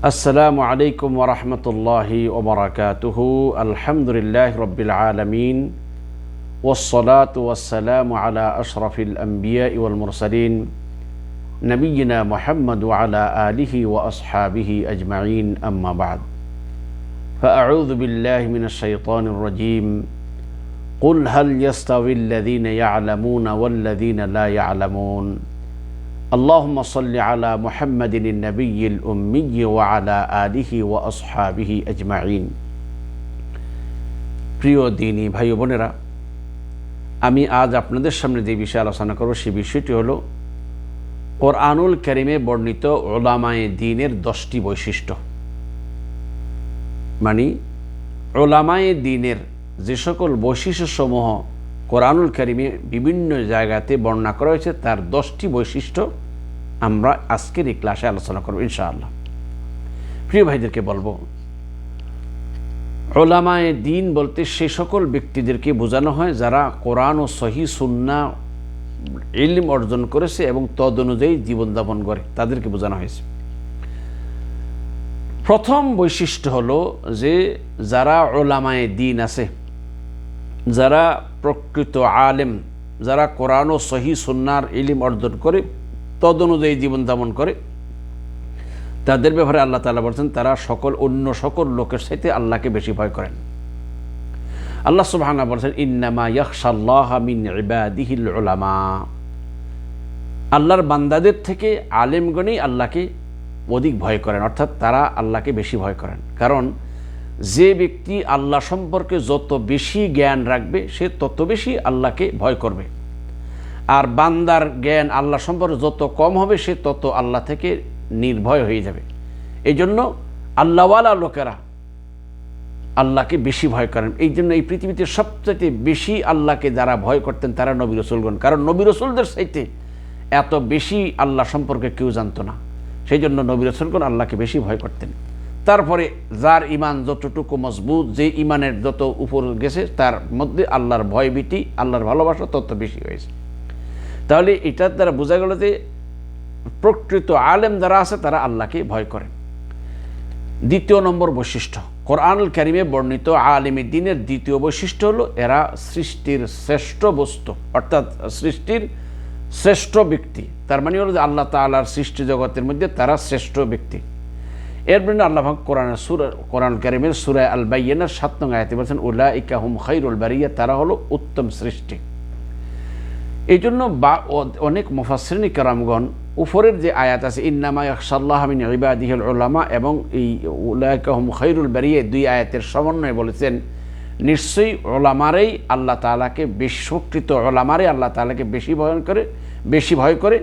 السلام عليكم ورحمة الله وبركاته. الحمد لله رب العالمين والصلاة والسلام على أشرف الأنبياء والمرسلين نبينا محمد وعلى آله وأصحابه أجمعين. أما بعد فأعوذ بالله من الشيطان الرجيم. قل هل يستوي الذين يعلمون والذين لا يعلمون؟ اللهم صل على محمد النبي الأمي وعلى آله وأصحابه أجمعين প্রিয় দিনী ভাই ও বোনেরা আমি আজ আপনাদের সামনে যে বিষয়ে আলোচনা করব সে বিষয়টি হলো কোরআনুল করিমে বর্ণিত ওলামায়ে দিনের দশটি বৈশিষ্ট্য মানে ওলামায়ে দিনের যে সকল বৈশিষ্ট্যসমূহ কোরআনুল করিমে বিভিন্ন জায়গাতে বর্ণনা করা হয়েছে তার দশটি বৈশিষ্ট্য আমরা আজকের এই ক্লাসে আলোচনা করব, ইনশাআল্লাহ। প্রিয় ভাইদেরকে বলব ওলামায় দিন বলতে সে সকল ব্যক্তিদেরকে বোঝানো হয় যারা কোরআন ও সহি সুন্না ইলম অর্জন করেছে এবং তদ অনুযায়ী জীবনযাপন করে, তাদেরকে বোঝানো হয়েছে। প্রথম বৈশিষ্ট্য হলো যে যারা ওলামায়ে দিন আছে, যারা প্রকৃত আলেম, যারা কোরআন ও সহি সুন্নার ইলিম অর্জন করে তদ অনুযায়ী জীবনযাপন করে। তাদের ব্যাপারে আল্লাহ তালা বলছেন, তারা সকল, অন্য সকল লোকের সাথে আল্লাহকে বেশি ভয় করেন। আল্লাহ সুবাহানা বলছেন, ইন্নামা ইয়াকশাল্লাহ মিন ইবাদিহিল আল্লাহর বান্দাদের থেকে আলেমগণেই আল্লাহকে অধিক ভয় করেন, অর্থাৎ তারা আল্লাহকে বেশি ভয় করেন। কারণ, যে ব্যক্তি আল্লাহ সম্পর্কে যত বেশি জ্ঞান রাখবে, সে তত বেশি আল্লাহকে ভয় করবে। আর বান্দার জ্ঞান আল্লাহ সম্পর্কে যত কম হবে, সে তত আল্লাহ থেকে নির্ভয় হয়ে যাবে। এই জন্য আল্লাহওয়ালা লোকেরা আল্লাহকে বেশি ভয় করেন। এই জন্য এই পৃথিবীতে সবচেয়ে বেশি আল্লাহকে যারা ভয় করতেন, তারা নবী রসুলগণ। কারণ নবী রসুলদের সাইতে এত বেশি আল্লাহ সম্পর্কে কেউ জানতো না। সেই জন্য নবী রসুলগণ আল্লাহকে বেশি ভয় করতেন। তারপরে যার ইমান যতটুকু মজবুত, যে ইমানের যত উপর গেছে, তার মধ্যে আল্লাহর ভয় ভয়ভীতি, আল্লাহর ভালোবাসা তত বেশি হয়েছে। তাহলে এটার দ্বারা বোঝা গেল যে প্রকৃত আলেম যারা আছে, তারা আল্লাহকে ভয় করেন। দ্বিতীয় নম্বর বৈশিষ্ট্য, কোরআনুল কারিমে বর্ণিত আলিমী দিনের দ্বিতীয় বৈশিষ্ট্য হলো এরা সৃষ্টির শ্রেষ্ঠ বস্তু, অর্থাৎ সৃষ্টির শ্রেষ্ঠ ব্যক্তি। তার মানে হলো যে আল্লাহ তালার সৃষ্টি জগতের মধ্যে তারা শ্রেষ্ঠ ব্যক্তি। এর জন্য আল্লাহ কোরআনের সুর কোরআন কারিমের সুরায় আল বাইয়ানার সাত নং আয়াতে বলছেন উল্লাহ ইকাহুম খৈরুল বারিয়া তারা হলো উত্তম সৃষ্টি। এই জন্য বা অনেক মুফাসরিনী কারামগণ উপরের যে আয়াত আছে, ইন্নামা ইয়াকশাল্লাহ মিন ইবাদিহিল উলামা এবং এই উলাইকাহুম খৈরুল বারিয়ে দুই আয়াতের সমন্বয়ে বলেছেন, নিশ্চয়ই ওলামারেই আল্লাহ তালাকে বেশি শক্তিত ওলামারে আল্লাহ তালাকে বেশি ভয় করে, বেশি ভয় করে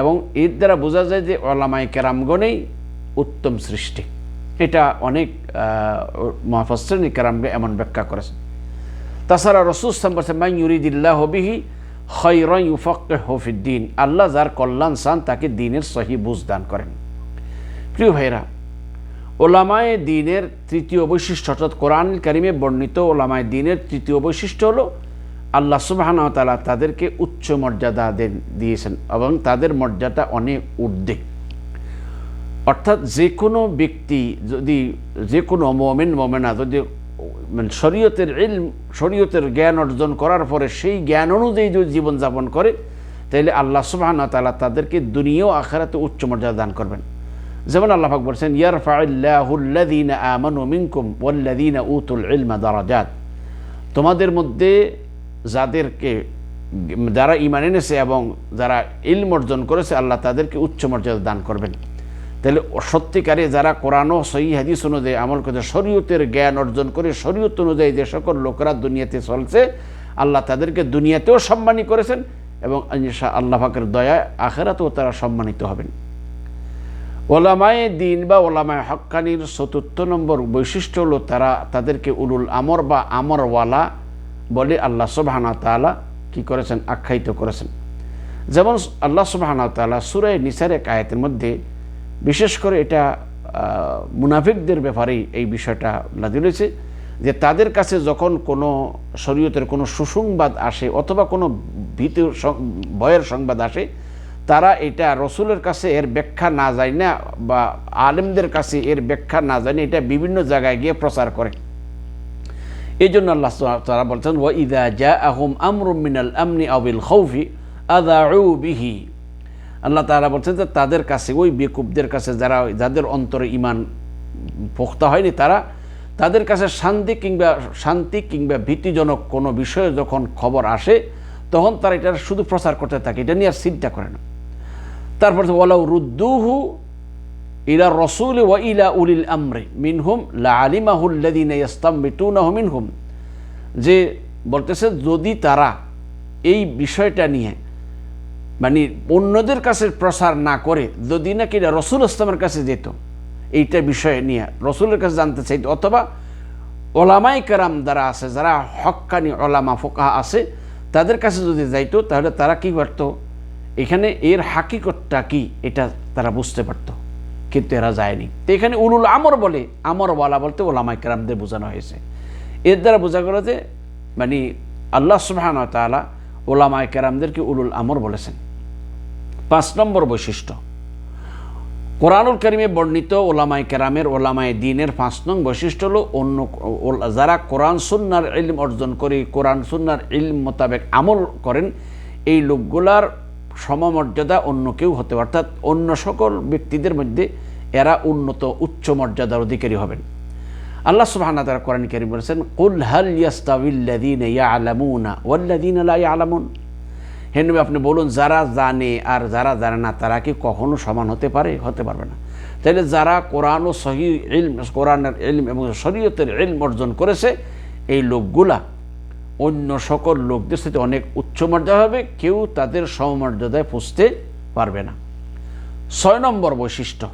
এবং এর দ্বারা বোঝা যায় যে ওলামাই কেরামগণেই উত্তম সৃষ্টি। এটা অনেক মহাফসরিনী কেরামগে এমন ব্যাখ্যা করেছে তাছাড়া রসুল বলছেন মাই ইউরিদিল্লাহ হবিহি খৈরই উফকে হফিদ্দিন আল্লাহ যার কল্যাণ চান, তাকে দিনের সহি বুঝ দান করেন। প্রিয় ভাইরা ওলামায় দিনের তৃতীয় বৈশিষ্ট্য অর্থাৎ কোরআন কারিমে বর্ণিত ওলামায় দিনের তৃতীয় বৈশিষ্ট্য হলো, আল্লাহ সুবাহান তালা তাদেরকে উচ্চ মর্যাদা দেন, দিয়েছেন এবং তাদের মর্যাদা অনেক ঊর্ধ্বে। অর্থাৎ যে কোনো ব্যক্তি যদি, যে কোনো মোমেন, মোমেনা যদি মানে শরীয়তের ইলম, শরীয়তের জ্ঞান অর্জন করার পরে সেই জ্ঞান অনুযায়ী যদি জীবনযাপন করে, তাহলে আল্লাহ সুবাহান তালা তাদেরকে দুনিয়াও আখারাতে উচ্চ মর্যাদা দান করবেন। যেমন আল্লাহ বলছেন ইয়ার ফাউল্লাদিন আমানু মিনকুম ওয়াল্লাদিন উতুল ইলমা দারাজাত। তোমাদের মধ্যে যাদেরকে যারা ইমান এনেছে এবং যারা ইলম অর্জন করেছে, আল্লাহ তাদেরকে উচ্চ মর্যাদা দান করবেন। তাহলে সত্যিকারে যারা কোরআন ও সহি হাদিস অনুযায়ী আমল করছে, শরীয়তের জ্ঞান অর্জন করে, শরীয়ত অনুযায়ী যে সকল লোকরা দুনিয়াতে চলছে, আল্লাহ তাদেরকে দুনিয়াতেও সম্মানী করেছেন এবং আল্লাহ ফাকের দয়া আখেরাতেও তারা সম্মানিত হবেন। ওলামায় দিন বা ওলামায় হক্কানির চতুর্থ নম্বর বৈশিষ্ট্য হলো তারা তাদেরকে উলুল আমর বা আমরওয়ালা বলে আল্লাহ সুবাহানা তালা কি করেছেন? আখ্যায়িত করেছেন। যেমন আল্লাহ সুবাহানা তালা সুরায় নিসার এক আয়াতের মধ্যে বিশেষ করে এটা মুনাফিকদের ব্যাপারেই এই বিষয়টা নাজিল হয়েছে, যে তাদের কাছে যখন কোনো শরীয়তের কোনো সুসংবাদ আসে অথবা কোনো ভীতির ভয়ের সংবাদ আসে, তারা এটা রসুলের কাছে এর ব্যাখ্যা না যায় না বা আলেমদের কাছে এর ব্যাখ্যা না জানে এটা বিভিন্ন জায়গায় গিয়ে প্রচার করে। এই জন্য আল্লাহ তারা বলছেন, ওয়া ইদা জা আহম আমরুম মিনাল আমনি আবিল খৌফি আদাউ বিহি। আল্লাহ তারা বলছেন যে তাদের কাছে, ওই বেকুবদের কাছে যারা, যাদের অন্তরে ইমান পোক্তা হয়নি তারা, তাদের কাছে শান্তি কিংবা শান্তি কিংবা ভীতিজনক কোনো বিষয়ে যখন খবর আসে, তখন তারা এটা শুধু প্রচার করতে থাকে, এটা নিয়ে আর চিন্তা করে না। তারপর ওয়ালাউ রুদ্দুহু ইলা রসুল ওয়া ইলা উলিল আমরে মিনহুম লা আলিমাহুল্লাদিন ইস্তাম্বিতুনাহু মিনহুম। যে বলতেছে, যদি তারা এই বিষয়টা নিয়ে মানে অন্যদের কাছে প্রসার না করে যদি নাকি এটা রসুল ইসলামের কাছে যেত, এইটা বিষয় নিয়ে রসুলের কাছে জানতে চাইত, অথবা ওলামাই কারাম যারা আছে, যারা হক্কানি ওলামা ফোকা আছে, তাদের কাছে যদি যাইতো, তাহলে তারা কি করত? এখানে এর হাকিকতটা কি, এটা তারা বুঝতে পারতো, কিন্তু এরা যায়নি। তো এখানে উলুল আমর বলে আমর বলা বলতে ওলামাই কারামদের বোঝানো হয়েছে। এর দ্বারা বোঝা গেল যে মানে আল্লাহ সুবাহান তালা ওলামাই কেরামদেরকে উলুল আমর বলেছেন। পাঁচ নম্বর বৈশিষ্ট্য। কোরআনুল করিমে বর্ণিত ওলামাই কেরামের ওলামাই দিনের পাঁচ নং বৈশিষ্ট্য হলো অন্য যারা কোরআন সুন্নার ইলম অর্জন করে, কোরআন সুন্নার ইলম মোতাবেক আমল করেন, এই লোকগুলার সমমর্যাদা অন্য কেউ হতে অর্থাৎ অন্য সকল ব্যক্তিদের মধ্যে এরা উন্নত, উচ্চ মর্যাদার অধিকারী হবেন। আল্লাহ সুবহানাহু ওয়া তাআলা কোরআন কারীম বলেছেন, কুল হাল ইয়াস্তাবিল্লাযীনা ইয়ালামুনা ওয়াল্লাযীনা লা ইয়ালামুন। হে নবী আপনি বলুন, যারা জানে আর যারা জানে না, তারা কি কখনো সমান হতে পারে? হতে পারবে না। তাইলে যারা কোরআন ও সহি কোরআনের ইলম এবং শরীয়তের ইলম অর্জন করেছে, এই লোকগুলা অন্য সকল লোকদের সাথে অনেক উচ্চ মর্যাদা হবে, কেউ তাদের সমমর্যাদায় পুষতে পারবে না। ছয় নম্বর বৈশিষ্ট্য,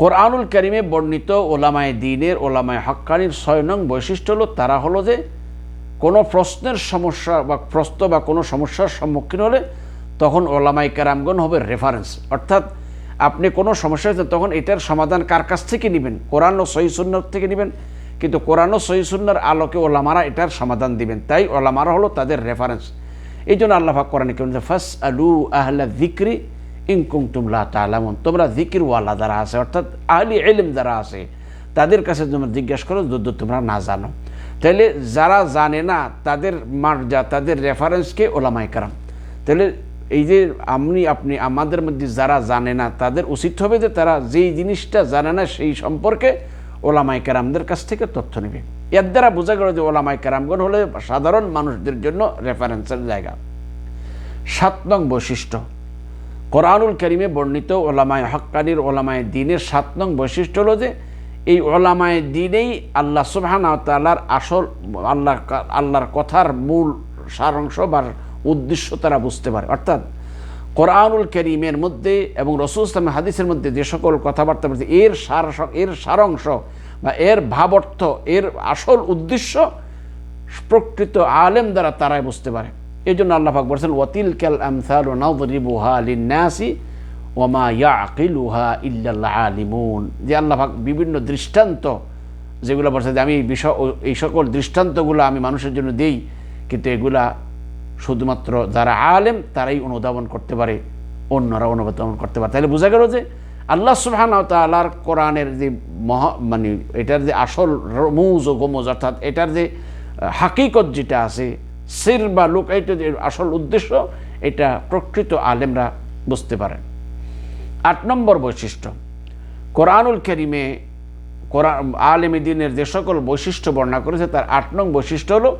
কোরআনুল করিমে বর্ণিত ওলামায় দিনের, ওলামায় হক্কানির ছয় নং বৈশিষ্ট্য হলো, তারা হলো যে কোনো প্রশ্নের সমস্যা বা প্রশ্ন বা কোনো সমস্যার সম্মুখীন হলে তখন ওলামাই কারামগণ হবে রেফারেন্স অর্থাৎ আপনি কোনো সমস্যা হয়েছে তখন এটার সমাধান কার কাছ থেকে নেবেন? কোরআন ও সহিসুন্নার থেকে নেবেন। কিন্তু কোরআন ও সহিসুন্নার আলোকে ওলামারা এটার সমাধান দিবেন। তাই ওলামারা হলো তাদের রেফারেন্স এই জন্য আল্লাহাক কোরআন কেমন ফাস আলু আহলা দিক্রি ইনকুম তুমলা তালামন তোমরা জিকির ওয়ালা যারা আছে, অর্থাৎ আহলি এলিম যারা আছে, তাদের কাছে তোমরা জিজ্ঞেস করো যদি তোমরা না জানো? তাহলে যারা জানে না, তাদের মার্জা, তাদের রেফারেন্সকে ওলামাই কারাম। তাহলে এই যে আপনি আপনি আমাদের মধ্যে যারা জানে না, তাদের উচিত হবে যে তারা যেই জিনিসটা জানে না, সেই সম্পর্কে ওলামাই কারামদের কাছ থেকে তথ্য নেবে। এর দ্বারা বোঝা গেল যে ওলামাই কারামগণ হলে সাধারণ মানুষদের জন্য রেফারেন্সের জায়গা। সাত নং বৈশিষ্ট্য। কোরআনুল করিমে বর্ণিত ওলামায় হক্কানির ওলামায় দিনের সাত নং বৈশিষ্ট্য হলো যে এই ওলামায় দিনেই আল্লাহ সুবহানা তাল্লার আসল আল্লাহ আল্লাহর কথার মূল সারাংশ বা উদ্দেশ্য তারা বুঝতে পারে। অর্থাৎ কোরআনুল করিমের মধ্যে এবং রসুল ইসলাম হাদিসের মধ্যে যে সকল কথাবার্তা বলছে, এর সার এর সারাংশ বা এর ভাবার্থ, এর আসল উদ্দেশ্য প্রকৃত আলেম দ্বারা তারাই বুঝতে পারে। এই জন্য আল্লাহাক বলছেন ওয়াতিল ক্যাল আমসাল নাউদরিবুহা ইয়াকিলুহা ইল্লাল্লাহ আলিমুন। যে আল্লাহাক বিভিন্ন দৃষ্টান্ত যেগুলো বলছে যে আমি বিষয় এই সকল দৃষ্টান্তগুলো আমি মানুষের জন্য দিই, কিন্তু এগুলা শুধুমাত্র যারা আলেম তারাই অনুধাবন করতে পারে, অন্যরা অনুধাবন করতে পারে। তাহলে বোঝা গেল যে আল্লাহ সুবহান তালার কোরআনের যে মহা মানে এটার যে আসল রমুজ ও গোমজ অর্থাৎ এটার যে হাকিকত যেটা আছে, সির বা লোক এটা যে আসল উদ্দেশ্য, এটা প্রকৃত আলেমরা বুঝতে পারেন। আট নম্বর বৈশিষ্ট্য। কোরআনুল করিমে কোরআন, আলেমী দিনের যে সকল বৈশিষ্ট্য বর্ণনা করেছে, তার আট নং বৈশিষ্ট্য হলো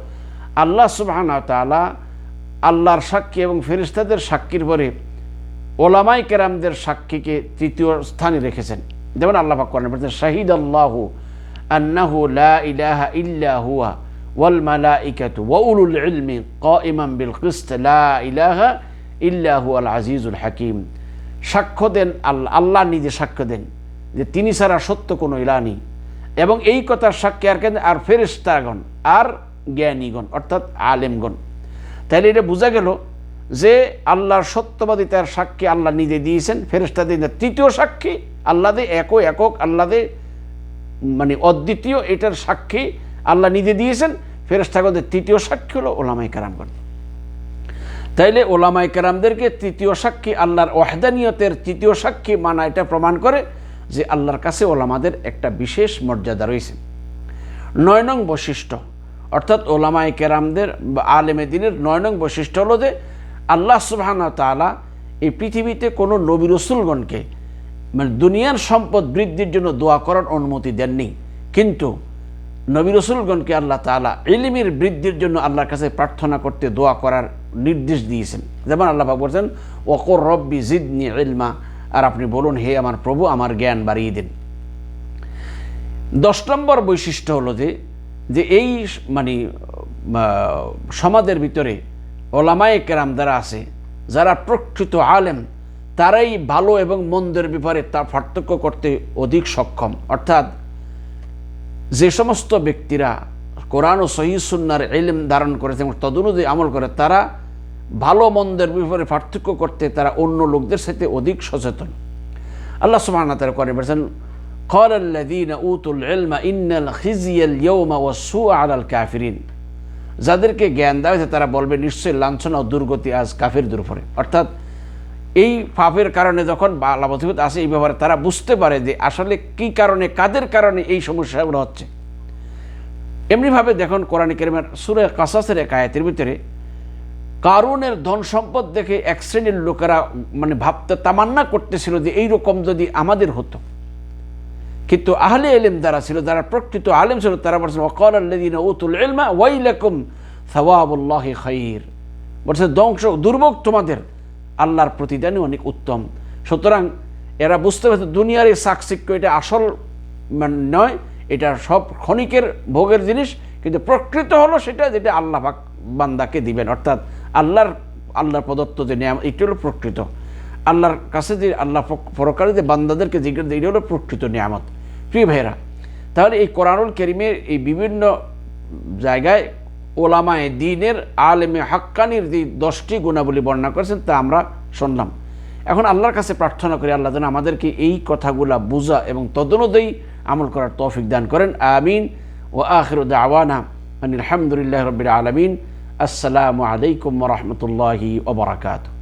আল্লাহ সুবাহান তালা আল্লাহর সাক্ষী এবং ফেরিস্তাদের সাক্ষীর পরে ওলামাই কেরামদের সাক্ষীকে তৃতীয় স্থানে রেখেছেন। যেমন আল্লাহ পাক বলছেন শাহিদ আল্লাহু আন্নাহু লা ইলাহা ইল্লা ওয়াল ইলমি কাইমান বিল কিসত, লা ইলাহা ইল্লা আজিজুল হাকিম। সাক্ষ্য দেন আল্লাহ আল্লাহ নিজে সাক্ষ্য দেন যে তিনি ছাড়া সত্য কোনো ইলা নেই। এবং এই কথার সাক্ষী আর কেন আর ফেরিস্তাগণ আর জ্ঞানীগণ, অর্থাৎ আলেমগণ। তাহলে এটা বোঝা গেল যে আল্লাহর সত্যবাদিতার সাক্ষী আল্লাহ নিজে দিয়েছেন ফেরেস্তা দিন তৃতীয় সাক্ষী আল্লাদে একো একক আল্লাদে মানে অদ্বিতীয় এটার সাক্ষী আল্লাহ নিজে দিয়েছেন ফেরেস্তাগণদের তৃতীয় সাক্ষী হলো ওলামাই কারামগণ। তাইলে ওলামাই কেরামদেরকে তৃতীয় সাক্ষী, আল্লাহর ওয়াহদানিয়তের তৃতীয় সাক্ষী মানা এটা প্রমাণ করে যে আল্লাহর কাছে ওলামাদের একটা বিশেষ মর্যাদা রয়েছে। নয় নং বৈশিষ্ট্য, অর্থাৎ ওলামাই কেরামদের আলেমে দিনের নয় নং বৈশিষ্ট্য হলো যে আল্লাহ সুবাহানা তালা এই পৃথিবীতে কোনো নবী রসুলগণকে মানে দুনিয়ার সম্পদ বৃদ্ধির জন্য দোয়া করার অনুমতি দেননি। কিন্তু নবী রসুলগণকে আল্লাহ তালা ইলিমের বৃদ্ধির জন্য আল্লাহর কাছে প্রার্থনা করতে দোয়া করার নির্দেশ দিয়েছেন। যেমন আল্লাহ বলছেন, ওকর রব্বি জিদনি ইলমা আর আপনি বলুন, হে আমার প্রভু, আমার জ্ঞান বাড়িয়ে দিন। দশ নম্বর বৈশিষ্ট্য হলো যে যে এই মানে সমাজের ভিতরে ওলামায়ে কেরাম যারা আছে, যারা প্রকৃত আলেম, তারাই ভালো এবং মন্দের ব্যাপারে তা পার্থক্য করতে অধিক সক্ষম। অর্থাৎ যে সমস্ত ব্যক্তিরা কোরআন ও সহি সুন্নার এলিম ধারণ করেছে এবং তদনুযায়ী আমল করে তারা ভালো মন্দের ব্যাপারে পার্থক্য করতে তারা অন্য লোকদের সাথে অধিক সচেতন আল্লাহ সুবহানাহু তাআলা করে বলেছেন قال الذين اوتوا العلم ان الخزي اليوم والسوء على الكافرين যাদেরকে জ্ঞান দেওয়া হয়েছে তারা বলবে নিশ্চয়ই লাঞ্ছনা ও দুর্গতি আজ কাফিরদের উপরে অর্থাৎ এই পাপের কারণে যখন বালাবতীভূত আসে এই ব্যাপারে তারা বুঝতে পারে যে আসলে কি কারণে, কাদের কারণে এই সমস্যাগুলো হচ্ছে। এমনিভাবে দেখুন কোরআন কেরিমের সুরে কাসাসের এক আয়াতের ভিতরে, কারুনের ধন সম্পদ দেখে এক শ্রেণির লোকেরা মানে ভাবতে তামান্না করতেছিল যে এই রকম যদি আমাদের হতো। কিন্তু আহলে এলেম যারা ছিল, যারা প্রকৃত আলেম ছিল, তারা বলছেন ওকল আল্লাদিন উতুল এলমা ওয়াইলাকুম সওয়াবুল্লাহি খাইর। বলছে, ধ্বংস, দুর্ভোগ তোমাদের। আল্লাহর প্রতিদানই অনেক উত্তম। সুতরাং এরা বুঝতে পারছে দুনিয়ার এই সাকসিক্য এটা আসল মানে নয়, এটা সব ক্ষণিকের ভোগের জিনিস, কিন্তু প্রকৃত হলো সেটা যেটা আল্লাহ বান্দাকে দিবেন। অর্থাৎ আল্লাহর আল্লাহর প্রদত্ত যে নিয়াম এটি হলো প্রকৃত। আল্লাহর কাছে যে আল্লাহ পরকালে যে বান্দাদেরকে জিজ্ঞেস এটা হলো প্রকৃত নিয়ামত। প্রিয় ভাইরা তাহলে এই কোরআনুল কেরিমের এই বিভিন্ন জায়গায় ওলামায় দিনের আলেমে হাক্কানির যে দশটি গুণাবলী বর্ণনা করেছেন তা আমরা শুনলাম। এখন আল্লাহর কাছে প্রার্থনা করি, আল্লাহ যেন আমাদেরকে এই কথাগুলা বোঝা এবং তদনুযায়ী আমল করার তৌফিক দান করেন। আমিন। ও আখির আওয়ানা আলহামদুলিল্লাহ রবিল আলমিন। আসসালামু আলাইকুম রহমতুল্লাহি ওবরাকাতু